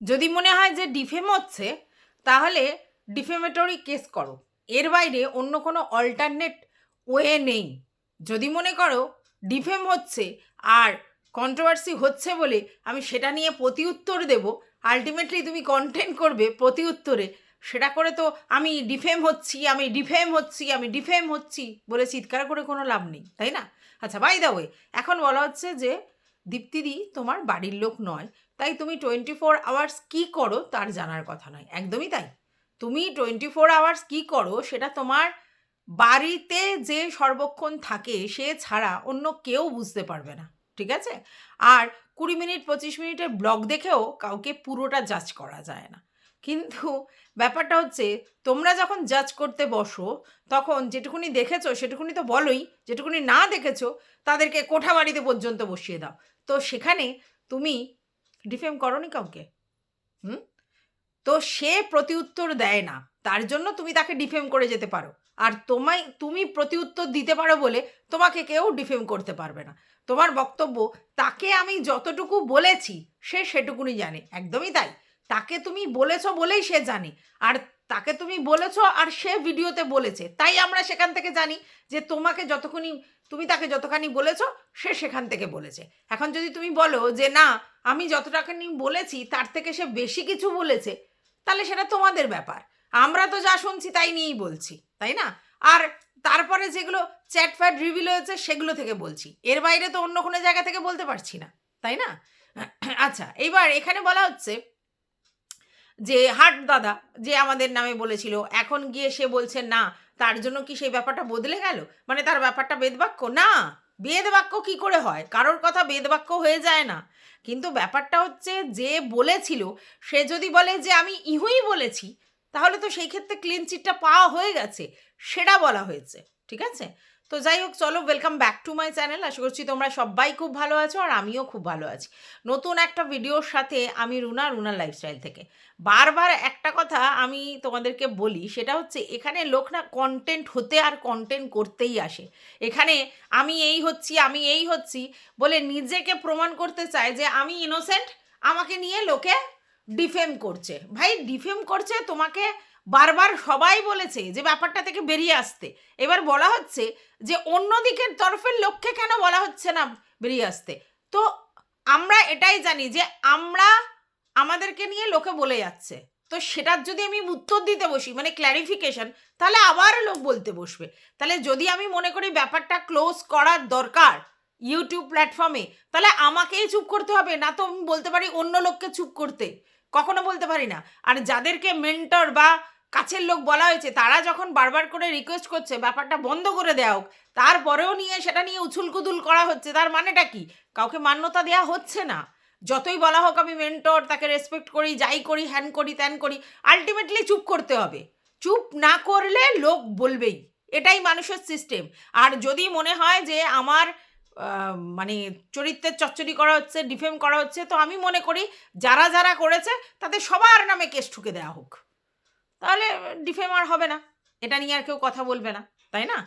যদি মনে হয় যে ডিফেম হচ্ছে, তাহলে ডিফেমেটরি কেস করো। এর বাইরে অন্য কোনো অল্টারনেট ওয়ে নেই। যদি মনে করো ডিফেম হচ্ছে আর কন্ট্রোভার্সি হচ্ছে বলে আমি সেটা নিয়ে প্রতি উত্তর দেব আলটিমেটলি তুমি কন্টেন্ট করবে প্রতি উত্তরে সেটা করে তো আমি ডিফেম হচ্ছি, আমি ডিফেম হচ্ছি, আমি ডিফেম হচ্ছি বলে চিৎকার করে কোনো লাভ নেই, তাই না? আচ্ছা বাই দা ওয়ে এখন বলা হচ্ছে যে দীপ্তিদি তোমার বাড়ির লোক নয় তাই তুমি টোয়েন্টি ফোর আওয়ার্স কী করো তার জানার কথা নয়। একদমই তাই। তুমি টোয়েন্টি ফোর আওয়ার্স কী করো সেটা তোমার বাড়িতে যে সর্বক্ষণ থাকে সে ছাড়া অন্য কেউ বুঝতে পারবে না, ঠিক আছে? আর কুড়ি মিনিট, পঁচিশ মিনিটের ব্লগ দেখেও কাউকে পুরোটা জাজ করা যায় না। কিন্তু ব্যাপারটা হচ্ছে, তোমরা যখন জাজ করতে বসো, তখন যেটুকুনি দেখেছ সেটুকুনি তো বলোই, যেটুকুনি না দেখেছ তাদেরকে কোঠাবাড়িতে পর্যন্ত বসিয়ে দাও। তো সেখানে তুমি ডিফেম করনি কাউকে? হুম? তো সে প্রতি উত্তর দেয় না। তার জন্য তুমি তাকে ডিফেম করে যেতে পারো। আর তোমায়, তুমি প্রতিউত্তর দিতে পারো বলে তোমাকে কেউ ডিফেম করতে পারবে না। তোমার বক্তব্য, তাকে আমি যতটুকু বলেছি, সে সেটুকুনি জানে। একদমই তাই। তাকে তুমি বলেছ বলেই সে জানে। আর তাকে তুমি বলেছ আর সে ভিডিওতে বলেছে। তাই আমরা সেখান থেকে জানি যে তোমাকে যতক্ষণই, তুমি তাকে যতখানি বলেছ, সে সেখান থেকে বলেছে। এখন যদি তুমি বলো যে না, আমি যতটাখানি বলেছি, তার থেকে সে বেশি কিছু বলেছে, তাহলে সেটা তোমাদের ব্যাপার। আমরা তো যা শুনছি তাই নিয়েই বলছি, তাই না? আর তারপরে যেগুলো চ্যাট ফ্যাট রিভিল হয়েছে, সেগুলো থেকে বলছি। এর বাইরে তো অন্য কোনো জায়গা থেকে বলতে পারছি না, তাই না? আচ্ছা এইবার এখানে বলা হচ্ছে যে, হাট দাদা, যে আমাদের নামে বলেছিল, এখন গিয়ে সে বলছে, না, তার জন্য কি সেই ব্যাপারটা বদলে গেল? মানে তার ব্যাপারটা বেদবাক্য? না, বেদবাক্য কি করে হয়? কারোর কথা বেদবাক্য হয়ে যায় না। কিন্তু ব্যাপারটা হচ্ছে, যে বলেছিল, সে যদি বলে যে, আমি ইহুই বলেছি, তাহলে তো সেই ক্ষেত্রে ক্লিন চিটটা পাওয়া হয়ে গেছে, সেটা বলা হয়েছে, ঠিক আছে? তো যাই হোক, চলো welcome back to my channel আশা করছি তোমরা সবাই খুব ভালো আছো আর আমিও খুব ভালো আছি। নতুন একটা ভিডিওর সাথে আমি রুনা রুনার লাইফস্টাইল থেকে। বারবার একটা কথা আমি তোমাদেরকে বলি, সেটা হচ্ছে এখানে লোক না কন্টেন্ট হতে আর কন্টেন্ট করতেই আসে। এখানে আমি এই হচ্ছি, আমি এই হচ্ছি বলে নিজেকে প্রমাণ করতে চায় যে আমি ইনোসেন্ট আমাকে নিয়ে লোকে ডিফেম করছে। ভাই ডিফেম করছে তোমাকে বারবার সবাই বলেছে যে ব্যাপারটা থেকে বেরিয়ে আসতে। এবার বলা হচ্ছে যে অন্য দিকের তরফের লোককে কেন বলা হচ্ছে না বেরিয়ে আসতে? তো আমরা এটাই জানি যে আমরা আমাদেরকে নিয়ে লোকে বলে যাচ্ছে। তো সেটার যদি আমি উত্তর দিতে বসি মানে ক্ল্যারিফিকেশন তাহলে আবার লোক বলতে বসবে। তাহলে যদি আমি মনে করি ব্যাপারটা ক্লোজ করার দরকার ইউটিউব প্ল্যাটফর্মে তাহলে আমাকেই চুপ করতে হবে। না তো আমি বলতে পারি অন্য লোককে চুপ করতে। কখনো বলতে পারি না। আর যাদেরকে মেন্টর বা কাছের লোক বলা হয়েছে, তারা যখন বারবার করে রিকোয়েস্ট করছে, ব্যাপারটা বন্ধ করে দেওয়া হোক, তারপরেও নিয়ে সেটা নিয়ে উছুলকুদুল করা হচ্ছে, তার মানেটা কি? কাউকে মান্যতা দেওয়া হচ্ছে না। যতই বলা হোক, আমি মেন্টর তাকে রেসপেক্ট করি, যাই করি, হ্যান করি, ত্যান করি আলটিমেটলি চুপ করতে হবে। চুপ না করলে লোক বলবেই। এটাই মানুষের সিস্টেম আর যদি মনে হয় যে আমার মানে চরিত্রের চচ্চড়ি করা হচ্ছে ডিফেম করা হচ্ছে, তো আমি মনে করি, যারা যারা করেছে, তাদের সবার নামে কেস ঠুকে দেওয়া হোক। তাহলে ডিফেম আর হবে না। এটা নিয়ে আর কেউ কথা বলবে না, তাই না?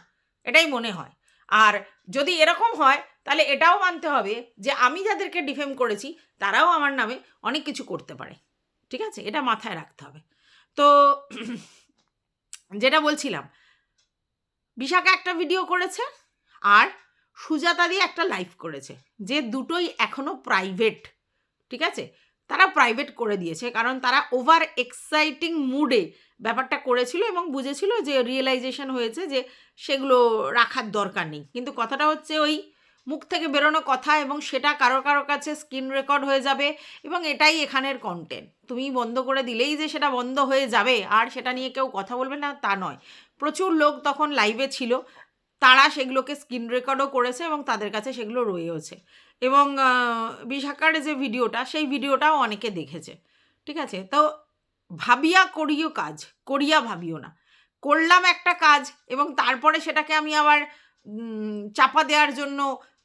এটাই মনে হয়। আর যদি এরকম হয়, তাহলে এটাও মানতে হবে যে আমি যাদেরকে ডিফেম করেছি, তারাও আমার নামে অনেক কিছু করতে পারে। ঠিক আছে? এটা মাথায় রাখতে হবে। তো যেটা বলছিলাম, বিশাখা একটা ভিডিও করেছে আর সুজাতা দিয়ে একটা লাইভ করেছে। যে দুটোই এখনও প্রাইভেট ঠিক আছে? তারা প্রাইভেট করে দিয়েছে। কারণ তারা ওভার এক্সাইটিং মুডে ব্যাপারটা করেছিল এবং বুঝেছিল যে রিয়েলাইজেশন হয়েছে যে সেগুলো রাখার দরকার নেই। কিন্তু কথাটা হচ্ছে ওই মুখ থেকে বেরোনো কথা এবং সেটা কারও কারও কাছে স্ক্রিন রেকর্ড হয়ে যাবে এবং এটাই এখানের কন্টেন্ট তুমি বন্ধ করে দিলেই যে সেটা বন্ধ হয়ে যাবে, আর সেটা নিয়ে কেউ কথা বলবে না, তা নয়। প্রচুর লোক তখন লাইভে ছিল, তারা সেগুলোকে স্ক্রিন রেকর্ডও করেছে এবং তাদের কাছে সেগুলো রয়েওছে। এবং বিশাখার যে ভিডিওটা, সেই ভিডিওটাও অনেকে দেখেছে। ঠিক আছে? তো ভাবিয়া করিও কাজ, করিয়া ভাবিও না। করলাম একটা কাজ এবং তারপরে সেটাকে আমি আবার চাপা দেওয়ার জন্য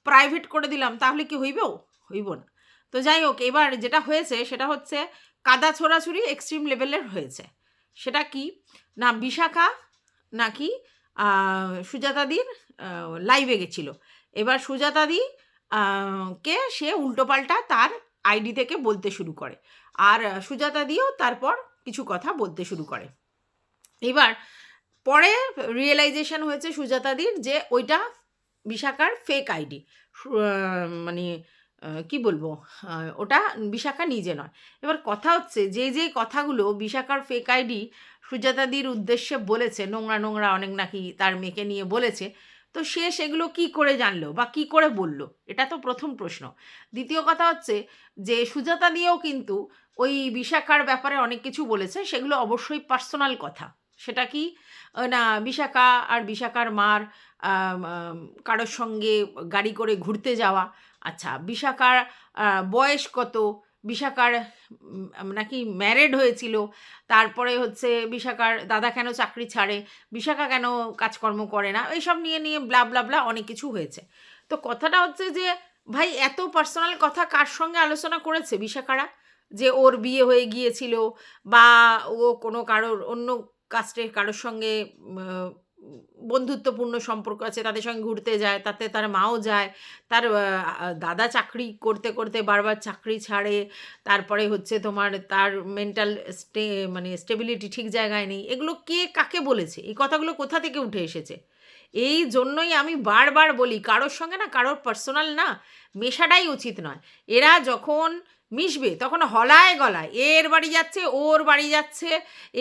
প্রাইভেট করে দিলাম, তাহলে কি হইবেও হইব না। তো যাই হোক, এবার যেটা হয়েছে, সেটা হচ্ছে কাদা ছোড়াছুড়ি এক্সট্রিম লেভেলের হয়েছে। সেটা কি? না, বিশাখা নাকি সুজাতাদির লাইভে গেছিল। এবার সুজাতাদি কে? সে উল্টোপাল্টা তার আইডি থেকে বলতে শুরু করে। আর সুজাতা দিয়েও তারপর কিছু কথা বলতে শুরু করে। এবার, পরে রিয়েলাইজেশন হয়েছে সুজাতাদির যে ওইটা বিশাখার ফেক আইডি। মানে কি বলব? ওটা বিশাখা নিজে নয়। এবার কথা হচ্ছে যে যে কথাগুলো বিশাখার ফেক আইডি সুজাতাদির উদ্দেশ্যে বলেছে, নোংরা নোংরা অনেক নাকি তার মেয়েকে নিয়ে বলেছে তো সে সেগুলো কি করে জানলো বা কি করে বলল? এটা তো প্রথম প্রশ্ন। দ্বিতীয় কথা হচ্ছে যে, সুজাতা দিয়েও কিন্তু ওই বিশাখার ব্যাপারে অনেক কিছু বলেছে, সেগুলো অবশ্যই পার্সোনাল কথা। সেটা কি? না, বিশাখা আর বিশাখার মার কারোর সঙ্গে গাড়ি করে ঘুরতে যাওয়া। আচ্ছা বিশাখার বয়স কত? বিশাখার উম, নাকি ম্যারেড হয়েছিল তারপরে হচ্ছে বিশাখার দাদা কেন চাকরি ছাড়ে বিশাখা কেন কাজকর্ম করে না এইসব নিয়ে নিয়ে ব্লা ব্লা ব্লা অনেক কিছু হয়েছে। তো কথাটা হচ্ছে যে ভাই এত পার্সোনাল কথা কার সঙ্গে আলোচনা করেছে বিশাখারা? যে ওর বিয়ে হয়ে গিয়েছিল বা ও কোনো কারোর অন্য কাস্টের কারোর সঙ্গে বন্ধুত্বপূর্ণ সম্পর্ক আছে, তাদের সঙ্গে ঘুরতে যায়, তাতে তার মাও যায়, তার দাদা চাকরি করতে করতে বারবার চাকরি ছাড়ে, তারপরে হচ্ছে তোমার তার মেন্টাল স্টে মানে স্টেবিলিটি ঠিক জায়গায় নেই। এগুলো কে কাকে বলেছে? এই কথাগুলো কোথা থেকে উঠে এসেছে? এই জন্যই আমি বারবার বলি, কারোর সঙ্গে না, কারোর পার্সোনাল না, মেশাটাই উচিত নয়। এরা যখন মিশবে, তখন হলায় গলায়। এর বাড়ি যাচ্ছে, ওর বাড়ি যাচ্ছে,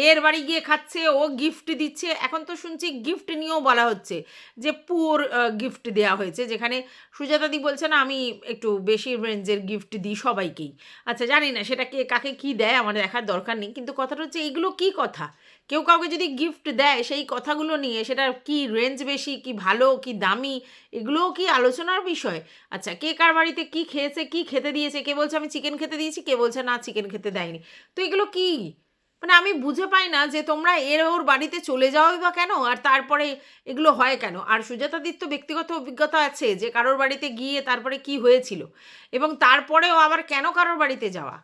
এর বাড়ি গিয়ে খাচ্ছে, ও গিফট দিচ্ছে। এখন তো শুনছি গিফট নিয়েও বলা হচ্ছে যে পুর গিফট দেওয়া হয়েছে, যেখানে সুজাতাদি বলছে, না, আমি একটু বেশি রেঞ্জের গিফট দিই সবাইকেই। আচ্ছা জানি না সেটা কে, কাকে কী দেয়, আমার দেখার দরকার নেই, কিন্তু কথাটা হচ্ছে, এগুলো কী কথা? কেউ কাউকে যদি গিফট দেয়, সেই কথাগুলো নিয়ে সেটা কি রেঞ্জ বেশি, কি ভালো, কি দামি, এগুলোও কি আলোচনার বিষয়? আচ্ছা কে কার বাড়িতে কি খেয়েছে, কি খেতে দিয়েছে, কে বলছে আমি চিকেন খেতে দিয়েছি, কে বলছে না চিকেন খেতে দেয়নি? তো এগুলো কি? মানে আমি বুঝে পাই না যে তোমরা এর ওর বাড়িতে চলে যাওই বা কেন, আর তারপরে এগুলো হয় কেন? আর সুজাতাদির তো ব্যক্তিগত অভিজ্ঞতা আছে যে কারোর বাড়িতে গিয়ে তারপরে কি হয়েছিল? এবং তারপরেও আবার কেন কারোর বাড়িতে যাওয়া?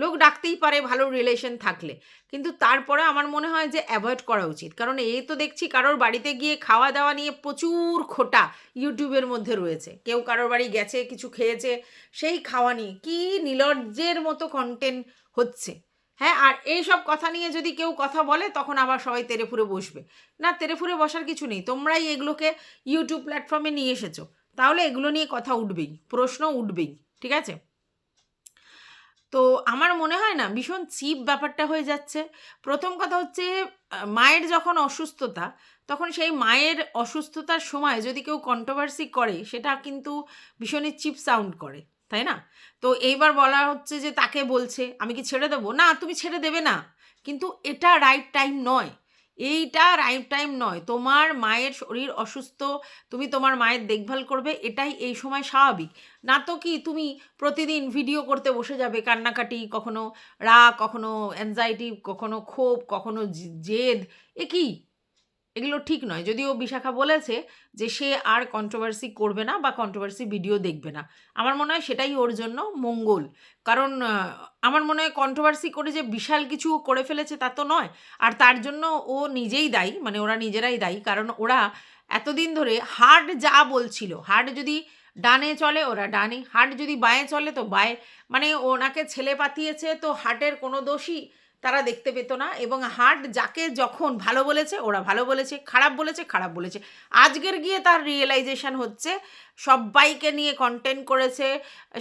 লোক ডাকতেই পারে ভালো রিলেশন থাকলে। কিন্তু তারপরে আমার মনে হয় যে অ্যাভয়েড করা উচিত। কারণ এই তো দেখছি কারোর বাড়িতে গিয়ে খাওয়া দাওয়া নিয়ে প্রচুর খোটা ইউটিউবের মধ্যে রয়েছে। কেউ কারোর বাড়ি গেছে, কিছু খেয়েছে, সেই খাওয়া নিয়ে কী নিলজ্জের মতো কন্টেন্ট হচ্ছে। হ্যাঁ আর এই সব কথা নিয়ে যদি কেউ কথা বলে, তখন আবার সবাই তেরেফুরে বসবে। না তেরেফুরে বসার কিছু নেই। তোমরাই এগুলোকে ইউটিউব প্ল্যাটফর্মে নিয়ে এসেছ। তাহলে এগুলো নিয়ে কথা উঠবেই, প্রশ্ন উঠবেই, ঠিক আছে? তো আমার মনে হয় না, ভীষণ চিপ ব্যাপারটা হয়ে যাচ্ছে। প্রথম কথা হচ্ছে মায়ের যখন অসুস্থতা, তখন সেই মায়ের অসুস্থতার সময় যদি কেউ কন্ট্রোভার্সি করে, সেটা কিন্তু ভীষণই চিপ সাউন্ড করে, তাই না? তো এইবার বলা হচ্ছে যে তাকে বলছে, আমি কি ছেড়ে দেবো? না, তুমি ছেড়ে দেবে না। কিন্তু এটা রাইট টাইম নয়। এইটা রাইট টাইম নয়। তোমার মায়ের শরীর অসুস্থ, তুমি তোমার মায়ের দেখভাল করবে, এটাই এই সময় স্বাভাবিক। না তো কি তুমি প্রতিদিন ভিডিও করতে বসে যাবে, কান্নাকাটি, কখনো রাগ, কখনো অ্যাংজাইটি কখনো ক্ষোভ, কখনো জেদ, এ কি? এগুলো ঠিক নয়। যদিও বিশাখা বলেছে যে সে আর কন্ট্রোভার্সি করবে না বা কন্ট্রোভার্সি ভিডিও দেখবে না। আমার মনে হয় সেটাই ওর জন্য মঙ্গল। কারণ আমার মনে হয় কন্ট্রোভার্সি করে যে বিশাল কিছু করে ফেলেছে তা তো নয়। আর তার জন্য ও নিজেই দায়ী মানে ওরা নিজেরাই দায়ী। কারণ ওরা এতদিন ধরে হার্ড যা বলছিল হার্ড যদি ডানে চলে, ওরা ডানে। হার্ট যদি বাঁয়ে চলে, তো বাঁয়ে মানে ওনাকে ছেলে পাতিয়েছে, তো হার্টের কোনো দোষই তারা দেখতে পেতো না এবং হার্ট যাকে যখন ভালো বলেছে, ওরা ভালো বলেছে, খারাপ বলেছে খারাপ বলেছে। আজকের গিয়ে তার রিয়েলাইজেশন হচ্ছে সবাইকে নিয়ে কন্টেন্ট করেছে,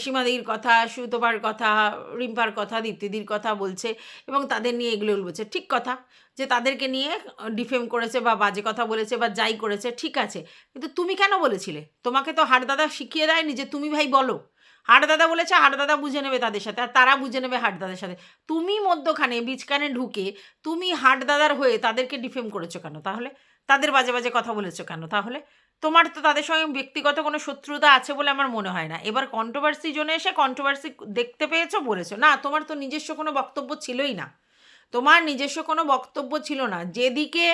সীমাদির কথা, সুতোপার কথা, রিম্পার কথা, দীপ্তিদির কথা বলছে এবং তাদের নিয়ে এগুলো বলছে। ঠিক কথা, যে তাদেরকে নিয়ে ডিফেম করেছে বা বাজে কথা বলেছে বা যাই করেছে, ঠিক আছে। কিন্তু তুমি কেন বলেছিলে? তোমাকে তো হাট দাদা শিখিয়ে দেয়নি যে তুমি ভাই বলো। হাট দাদা বলেছে হাট দাদা বুঝে নেবে তাদের সাথে, আর তারা বুঝে নেবে হাট দাদার সাথে। তুমি মধ্যখানে বীজখানে ঢুকে তুমি হাট দাদার হয়ে তাদেরকে ডিফেম করেছ কেন? তাহলে তাদের বাজে বাজে কথা বলেছ কেন? তাহলে তোমার তো তাদের সঙ্গে ব্যক্তিগত কোনো শত্রুতা আছে বলে আমার মনে হয় না। এবার কন্ট্রোভার্সি জন্য এসে কন্ট্রোভার্সি দেখতে পেয়েছ, বলেছ। না, তোমার তো নিজস্ব কোনো বক্তব্য ছিলই না। তোমার নিজস্ব কোনো বক্তব্য ছিল না। যেদিকে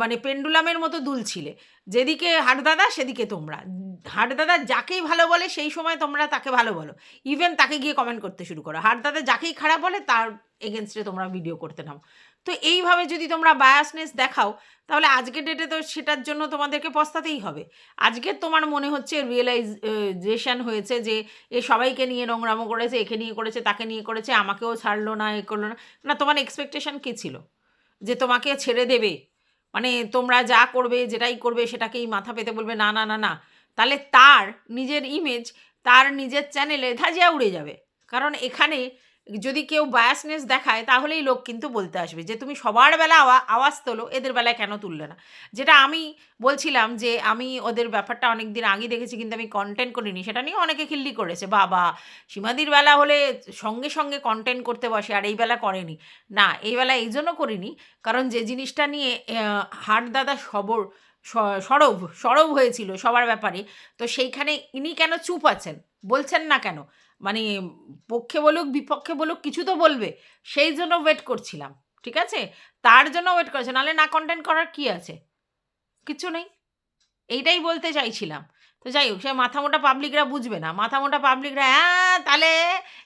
মানে পেন্ডুলামের মতো দুলছিলে। যেদিকে হাটদাদা, সেদিকে তোমরা। হাটদাদা যাকেই ভালো বলে, সেই সময় তোমরা তাকে ভালো বলো। ইভেন তাকে গিয়ে কমেন্ট করতে শুরু করো। হাটদাদা যাকেই খারাপ বলে, তার এগেনস্টে তোমরা ভিডিও করতে নাও। তো এইভাবে যদি তোমরা বায়াসনেস দেখাও, তাহলে আজকের ডেটে তো সেটার জন্য তোমাদেরকে পস্তাতেই হবে। আজকে তোমার মনে হচ্ছে রিয়েলাইজেশন হয়েছে যে এ সবাইকে নিয়ে নোংরামো করেছে, একে নিয়ে করেছে, তাকে নিয়ে করেছে, আমাকেও ছাড়লো না, এ করল না। না, তোমার এক্সপেকটেশন কী ছিল? যে তোমাকে ছেড়ে দেবে। মানে তোমরা যা করবে, যেটাই করবে, সেটাকেই মাথা পেতে বলবে, না না না না। তাহলে তার নিজের ইমেজ তার নিজের চ্যানেলে ধাজিয়া উড়ে যাবে। কারণ এখানে যদি কেউ বায়াসনেস দেখায়, তাহলেই লোক কিন্তু বলতে আসবে যে, তুমি সবার বেলা আওয়া- আওয়াজ তোলো, এদের বেলায় কেন তুললে না? যেটা আমি বলছিলাম যে, আমি ওদের ব্যাপারটা অনেক দিন আগে দেখেছি, কিন্তু আমি কন্টেন্ট করিনি। সেটা নিয়ে অনেকে খিল্লি করেছে, বাবা, সীমাদির বেলা হলে সঙ্গে সঙ্গে কন্টেন্ট করতে বসে, আর এই বেলা করেনি। না, এই বেলা এই জন্য করিনি, কারণ যে জিনিসটা নিয়ে হাট দাদা সবর সরব সরব হয়েছিল সবার ব্যাপারে। তো সেইখানে ইনি কেন চুপ আছেন? বলছেন না কেন? মানে পক্ষে বলুক, বিপক্ষে বলুক, কিছু তো বলবে। সেই জন্য ওয়েট করছিলাম, ঠিক আছে? তার জন্য ওয়েট করেছে, নাহলে না কন্টেন্ট করার কি আছে? কিছু নেই। এইটাই বলতে চাইছিলাম। তো যাই হোক, সে মাথা মোটা পাবলিকরা বুঝবে না। মাথা মোটা পাবলিকরা হ্যাঁ তাহলে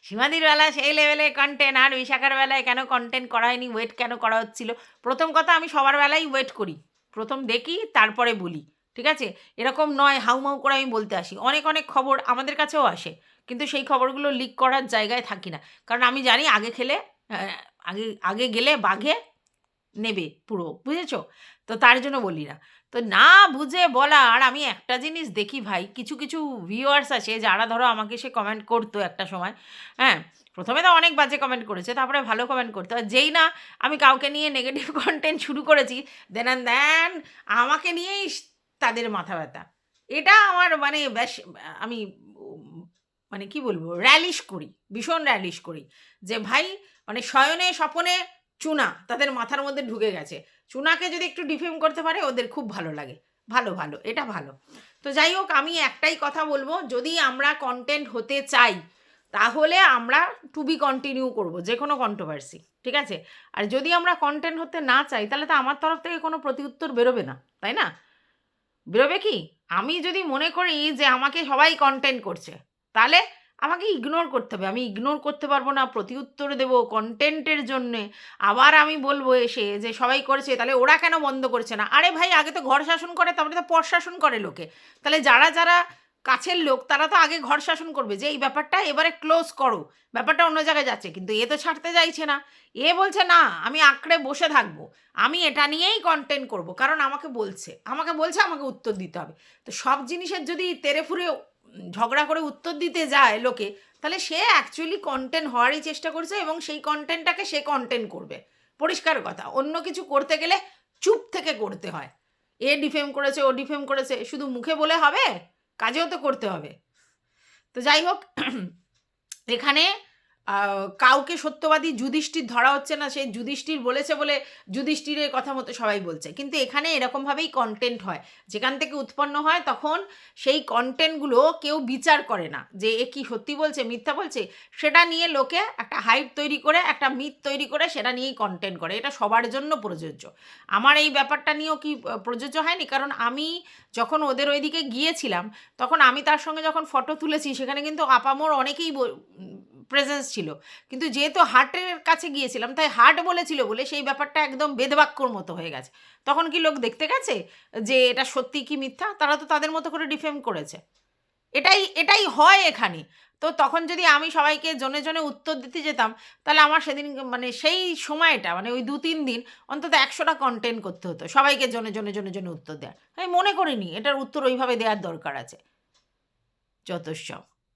সীমাদির বেলা সেই লেভেলে কন্টেন্ট আর বিশাখার বেলায় কেন কন্টেন্ট করা হয়নি ওয়েট কেন করা হচ্ছিল? প্রথম কথা, আমি সবার বেলায় ওয়েট করি। প্রথম দেখি, তারপরে বলি, ঠিক আছে? এরকম নয় হাউমাউ করে আমি বলতে আসি। অনেক অনেক খবর আমাদের কাছেও আসে, কিন্তু সেই খবরগুলো লিক করার জায়গায় থাকি না। কারণ আমি জানি আগে খেলে আগে আগে গেলে বাঘে নেবে পুরো, বুঝেছ? তো তার জন্য বলি না। তো না বুঝে বলা, আর আমি একটা জিনিস দেখি ভাই, কিছু কিছু ভিউয়ার্স আছে যারা ধরো আমাকে সে কমেন্ট করতো একটা সময় হ্যাঁ? প্রথমে তো অনেক বাজে কমেন্ট করেছে, তারপরে ভালো কমেন্ট করতো। আর যেই না, আমি কাউকে নিয়ে নেগেটিভ কন্টেন্ট শুরু করেছি দেন অ্যান্ড দেন আমাকে নিয়েই তাদের মাথা ব্যথা। এটা আমার মানে বেশ, আমি মানে কি বলব র্যালিশ করি, ভীষণ র্যালিশ করি। যে ভাই মানে শয়নে স্বপনে চুনা তাদের মাথার মধ্যে ঢুকে গেছে। চুনাকে যদি একটু ডিফেম করতে পারে, ওদের খুব ভালো লাগে। ভালো ভালো, এটা ভালো। তো যাই হোক, আমি একটাই কথা বলব, যদি আমরা কন্টেন্ট হতে চাই, তাহলে আমরা টু বি কন্টিনিউ করব, যে কোনো কন্ট্রোভার্সি ঠিক আছে? আর যদি আমরা কন্টেন্ট হতে না চাই, তাহলে তো আমার তরফ থেকে কোনো প্রতিউত্তর বেরোবে না, তাই না? বেরোবে কি? আমি যদি মনে করি যে আমাকে সবাই কন্টেন্ট করছে, তাহলে আমাকে ইগনোর করতে হবে। আমি ইগনোর করতে পারব না, প্রতিউত্তর দেবো কন্টেন্টের জন্যে। আবার আমি বলব এসে যে সবাই করেছে, তাহলে ওরা কেন বন্ধ করছে না? আরে ভাই, আগে তো ঘর শাসন করে, তারপরে তো পর শাসন করে লোকে। তাহলে যারা যারা কাছের লোক, তারা তো আগে ঘর শাসন করবে। যে এই ব্যাপারটা এবারে ক্লোজ করো। ব্যাপারটা অন্য জায়গায় যাচ্ছে। কিন্তু এ তো ছাড়তে চাইছে না। এ বলছে, না, আমি আঁকড়ে বসে থাকব। আমি এটা নিয়েই কন্টেন্ট করব। কারণ আমাকে বলছে। আমাকে বলছে, আমাকে উত্তর দিতে হবে। তো সব জিনিসের যদি তেরে ফুরে ঝগড়া করে উত্তর দিতে যায় লোকে, তাহলে সে অ্যাকচুয়ালি কন্টেন্ট হওয়ারই চেষ্টা করছে এবং সেই কন্টেন্টটাকে সে কন্টেন্ট করবে। পরিষ্কার কথা, অন্য কিছু করতে গেলে চুপ থেকে করতে হয়। এ ডিফেম করেছে, ও ডিফেম করেছে, শুধু মুখে বলে হবে, কাজেও তো করতে হবে। তো যাই হোক, এখানে কাউকে সত্যবাদী যুধিষ্ঠির ধরা হচ্ছে না, সে যুধিষ্ঠির বলেছে বলে যুধিষ্ঠিরের কথা মতো সবাই বলছে। কিন্তু এখানে এরকমভাবেই কন্টেন্ট হয়। যেখান থেকে উৎপন্ন হয় তখন সেই কন্টেন্টগুলো কেউ বিচার করে না যে এ কি সত্যি বলছে, মিথ্যা বলছে। সেটা নিয়ে লোকে একটা হাইপ তৈরি করে, একটা মিথ তৈরি করে সেটা নিয়েই কন্টেন্ট করে। এটা সবার জন্য প্রযোজ্য। আমার এই ব্যাপারটা নিয়েও কি প্রযোজ্য হয়নি? কারণ আমি যখন ওদের ওইদিকে গিয়েছিলাম, তখন আমি তার সঙ্গে যখন ফটো তুলেছি, সেখানে কিন্তু আপামোর অনেকেই প্রেজেন্স ছিল। কিন্তু যেহেতু হার্টের কাছে গিয়েছিলাম, তাই হার্ট বলেছিল বলে সেই ব্যাপারটা একদম বেদবাক্যর মতো হয়ে গেছে। তখন কি লোক দেখতে গেছে যে এটা সত্যি কি মিথ্যা? তারা তো তাদের মতো করে ডিফেম করেছে। এটাই এটাই হয় এখানে। তো তখন যদি আমি সবাইকে জনে জনে উত্তর দিতে যেতাম, তাহলে আমার সেদিন মানে সেই সময়টা মানে ওই দু তিন দিন অন্তত একশোটা কন্টেন্ট করতে হতো, সবাইকে জনে জনে জনে জনে উত্তর দেওয়ার। আমি মনে করিনি, এটার উত্তর ওইভাবে দেওয়ার দরকার আছে। যথেষ্ট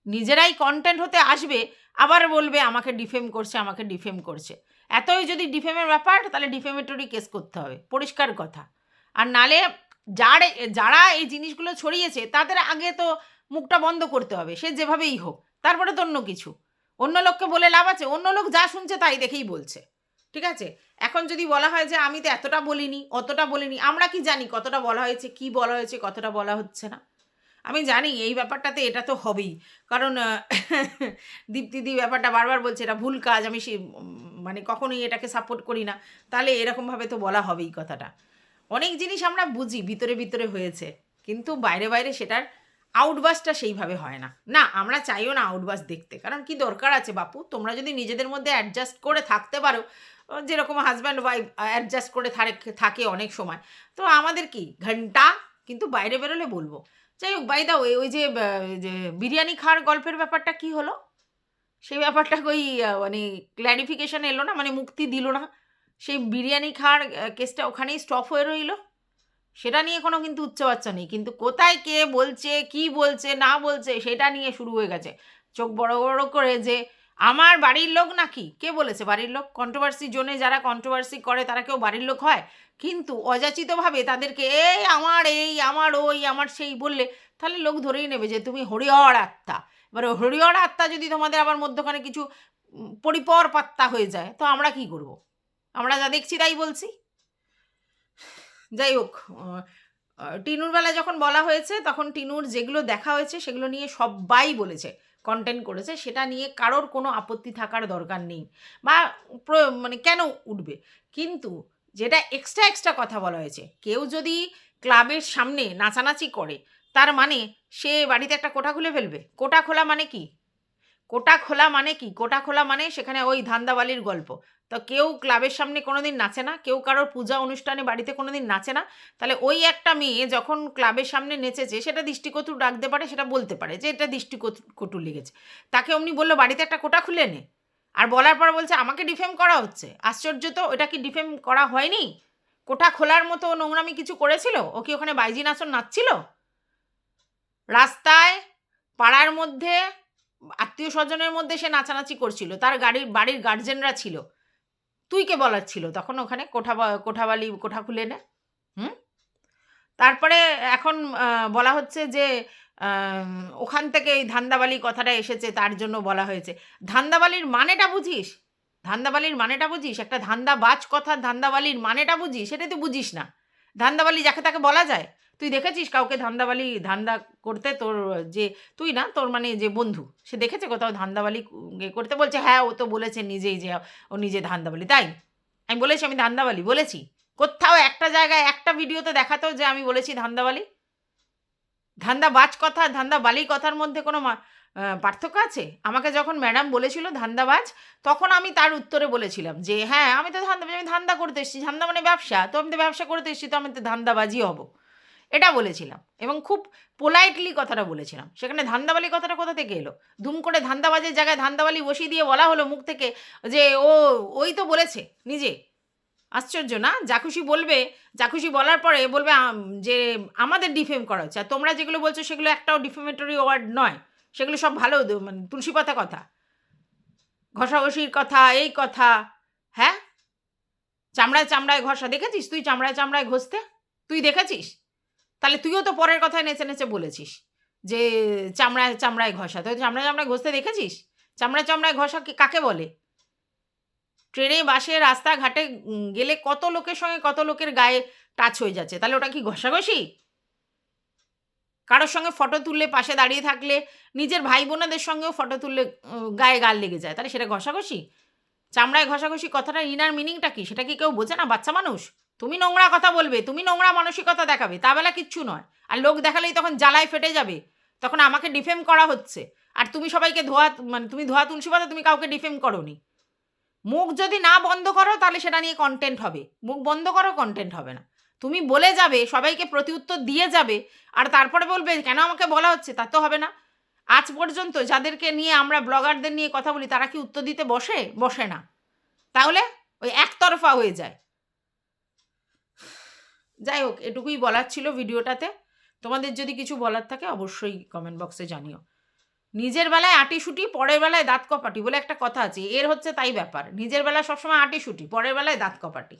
নিজেরাই কন্টেন্ট হতে আসবে, আবার বলবে, আমাকে ডিফেম করছে, আমাকে ডিফেম করছে। এতই যদি ডিফেমের ব্যাপার, তাহলে ডিফেমেটরি কেস করতে হবে। পরিষ্কার কথা। আর নালে যার, যারা এই জিনিসগুলো ছড়িয়েছে, তাদের আগে তো মুখটা বন্ধ করতে হবে। সে যেভাবেই হোক, তারপরে তো অন্য কিছু। অন্য লোককে বলে লাভ আছে, অন্য লোক যা শুনছে তাই দেখেই বলছে। ঠিক আছে? এখন যদি বলা হয় যে, আমি তো এতটা বলিনি, অতটা বলিনি, আমরা কি জানি কতটা বলা হয়েছে, কি বলা হয়েছে, কতটা বলা হচ্ছে না? আমি জানি এই ব্যাপারটাতে এটা তো হবেই। কারণ দীপ্তিদি ব্যাপারটা বারবার বলছে, এটা ভুল কাজ, আমি সে মানে কখনোই এটাকে সাপোর্ট করি না। তাহলে এরকমভাবে তো বলা হবেই কথাটা। অনেক জিনিস আমরা বুঝি, ভিতরে ভিতরে হয়েছে। কিন্তু বাইরে বাইরে সেটার আউটবাসটা সেইভাবে হয় না। না, আমরা চাইও না আউটবাস দেখতে। কারণ কি দরকার আছে বাপু? তোমরা যদি নিজেদের মধ্যে অ্যাডজাস্ট করে থাকতে পারো যেরকম হাজব্যান্ড ওয়াইফ অ্যাডজাস্ট করে থাকে অনেক সময়। তো আমাদের কি, ঘণ্টা কিন্তু বাইরে বেরোলে বলব। যাই হোক বাই দা ওই ওই যে বিরিয়ানি খাওয়ার গল্পের ব্যাপারটা কি হলো? সেই ব্যাপারটা ওই মানে ক্ল্যারিফিকেশন এলো না মানে মুক্তি দিল না? সেই বিরিয়ানি খাওয়ার কেসটা ওখানেই স্টপ হয়ে রইল। সেটা নিয়ে কোনো কিন্তু উচ্চবাচ্চা নেই। কিন্তু কোথায় কে বলছে, কি বলছে, না বলছে, সেটা নিয়ে শুরু হয়ে গেছে। চোখ বড় বড় করে যে আমার বাড়ির লোক নাকি? কে বলেছে বাড়ির লোক? কন্ট্রোভার্সি জোনে যারা কন্ট্রোভার্সি করে, তারা কেউ বাড়ির লোক হয়? কিন্তু অযাচিতভাবে তাদেরকে, এই আমার এই আমার, ওই আমার, সেই বললে, তাহলে লোক ধরেই নেবে যে তুমি হরিহর আত্মা। এবার হরিহর আত্মা যদি তোমাদের আবার মধ্যখানে কিছু পরিপর পাত্তা হয়ে যায়, তো আমরা কি করব? আমরা যা দেখছি তাই বলছি? যাই হোক টিনুর বেলা যখন বলা হয়েছে, তখন টিনুর যেগুলো দেখা হয়েছে, সেগুলো নিয়ে সবাই বলেছে। কন্টেন্ট করেছে, সেটা নিয়ে কারোর কোনো আপত্তি থাকার দরকার নেই বা মানে কেন উঠবে? কিন্তু যেটা এক্সট্রা এক্সট্রা কথা বলা হয়েছে, কেউ যদি ক্লাবের সামনে নাচানাচি করে, তার মানে সে বাড়িতে একটা কোটা খুলে ফেলবে। কোটা খোলা মানে কি? কোটা খোলা মানে কি? কোটা খোলা মানে সেখানে ওই ধান্দাবালির গল্প। তো কেউ ক্লাবের সামনে কোনোদিন নাচে না, কেউ কারোর পূজা অনুষ্ঠানে বাড়িতে কোনোদিন নাচে না, তাহলে ওই একটা মেয়ে যখন ক্লাবের সামনে নেচেছে, সেটা দৃষ্টিকটু ডাকতে পারে, সেটা বলতে পারে যে এটা দৃষ্টিকটু লেগেছে। তাকে অমনি বলল, বাড়িতে একটা কোটা খুলে নে। আর বলার পর বলছে, আমাকে ডিফেম করা হচ্ছে। আশ্চর্য তো, ওটা কি ডিফেম করা হয়নি? কোটা খোলার মতো নোংরামি কিছু করেছিল? ও কি ওখানে বাইজি নাচন নাচছিল? রাস্তায়, পাড়ার মধ্যে, আত্মীয় স্বজনের মধ্যে সে নাচানাচি করছিল। তার গাড়ির, বাড়ির গার্জেনরা ছিল। তুই কে বলার ছিল? তখন ওখানে কোঠা কোঠাবালি, কোঠা খুলে নে। হুম? তারপরে এখন বলা হচ্ছে যে ওখান থেকে এই ধান্দাবালি কথাটা এসেছে, তার জন্য বলা হয়েছে। ধান্দাবালির মানেটা বুঝিস? ধান্দাবালির মানেটা বুঝিস? একটা ধান্দাবাজ কথা ধান্দাবালির মানেটা বুঝিস? সেটা তুই বুঝিস না। ধান্দাবালি যাকে তাকে বলা যায় তুই দেখেছিস কাউকে ধান্দাবালি, ধান্দা করতে তোর যে, তুই না তোর মানে যে বন্ধু, সে দেখেছে কোথাও ধান্দাবালি করতে? বলছে হ্যাঁ ও তো বলেছে নিজেই যে, ও নিজে ধান্দাবালি। তাই? আমি বলেছি, আমি ধান্দাবালি, বলেছি। কোথাও একটা জায়গায় একটা ভিডিওতে দেখাতো যে আমি বলেছি ধান্দাবালি? ধান্দাবাজ কথা ধান্দাবালি কথার মধ্যে কোনো পার্থক্য আছে? আমাকে যখন ম্যাডাম বলেছিল ধান্দাবাজ তখন আমি তার উত্তরে বলেছিলাম যে হ্যাঁ আমি তো ধান্দাবাজ আমি ধান্দা করতে এসেছি। ধান্দা মানে ব্যবসা। তো আমি তো ব্যবসা করতে এসেছি, তো আমি তো ধান্দাবাজি হব। এটা বলেছিলাম এবং খুব পোলাইটলি কথাটা বলেছিলাম। সেখানে ধান্দাবালি কথাটা কোথা থেকে এলো? দুম করে ধান্দাবাজের জায়গায় ধান্দাবালি বসিয়ে দিয়ে বলা হলো মুখ থেকে যে, ও, ওই তো বলেছে নিজে। আশ্চর্য না? যা খুশি বলবে যা খুশি বলার পরে বলবে যে আমাদের ডিফেম করা হচ্ছে। আর তোমরা যেগুলো বলছো সেগুলো একটাও ডিফেমেটরি ওয়ার্ড নয়। সেগুলো সব ভালো মানে তুলসী পাতা কথা। ঘষাঘষির কথা, এই কথা হ্যাঁ? চামড়ায় চামড়ায় ঘষা। দেখেছিস তুই চামড়ায় চামড়ায় ঘষতে? তুই দেখেছিস? তাহলে তুইও তো পরের কথায় নেচে নেচে বলেছিস যে চামড়ায় চামড়ায় ঘষা। তো চামড়ায় চামড়ায় ঘষতে দেখেছিস? চামড়ায় চামড়ায় ঘষা কাকে বলে? ট্রেনে, বাসে, রাস্তাঘাটে গেলে কত লোকের সঙ্গে কত লোকের গায়ে টাচ হয়ে যাচ্ছে? তাহলে ওটা কি ঘষাঘষি? কারোর সঙ্গে ফটো তুললে পাশে দাঁড়িয়ে থাকলে নিজের ভাই বোনেদের সঙ্গেও ফটো তুললে গায়ে গাল লেগে যায়। তাহলে সেটা ঘষাঘষি? চামড়ায় ঘষাঘষি কথাটা ইনার মিনিংটা কি? সেটা কি কেউ বোঝে না? বাচ্চা মানুষ? তুমি নোংরা কথা বলবে, তুমি নোংরা মানসিকতা দেখাবে, তা বেলা কিচ্ছু নয়। আর লোক দেখালেই তখন জ্বালায় ফেটে যাবে, তখন আমাকে ডিফেম করা হচ্ছে। আর তুমি সবাইকে ধোয়া মানে তুমি ধোয়া তুলসী পাতা তুমি কাউকে ডিফেম করোনি। মুখ যদি না বন্ধ করো, তাহলে সেটা নিয়ে কন্টেন্ট হবে। মুখ বন্ধ করো কন্টেন্ট হবে না। তুমি বলে যাবে, সবাইকে প্রতিউত্তর দিয়ে যাবে, আর তারপরে বলবে, কেন আমাকে বলা হচ্ছে? তা তো হবে না। আজ পর্যন্ত যাদেরকে নিয়ে আমরা ব্লগারদের নিয়ে কথা বলি, তারা কি উত্তর দিতে বসে? বসে না। তাহলে ওই একতরফা হয়ে যায়। যাই হোক, এটুকুই বলার ছিল ভিডিওটাতে। তোমাদের যদি কিছু বলার থাকে অবশ্যই কমেন্ট বক্সে জানিও। নিজের বেলায় আটি শুটি পরের বেলায় দাঁত কপাটি বলে একটা কথা আছে, এর হচ্ছে তাই ব্যাপার। নিজের বেলায় সবসময় আটি শুটি পরের বেলায় দাঁত কপাটি।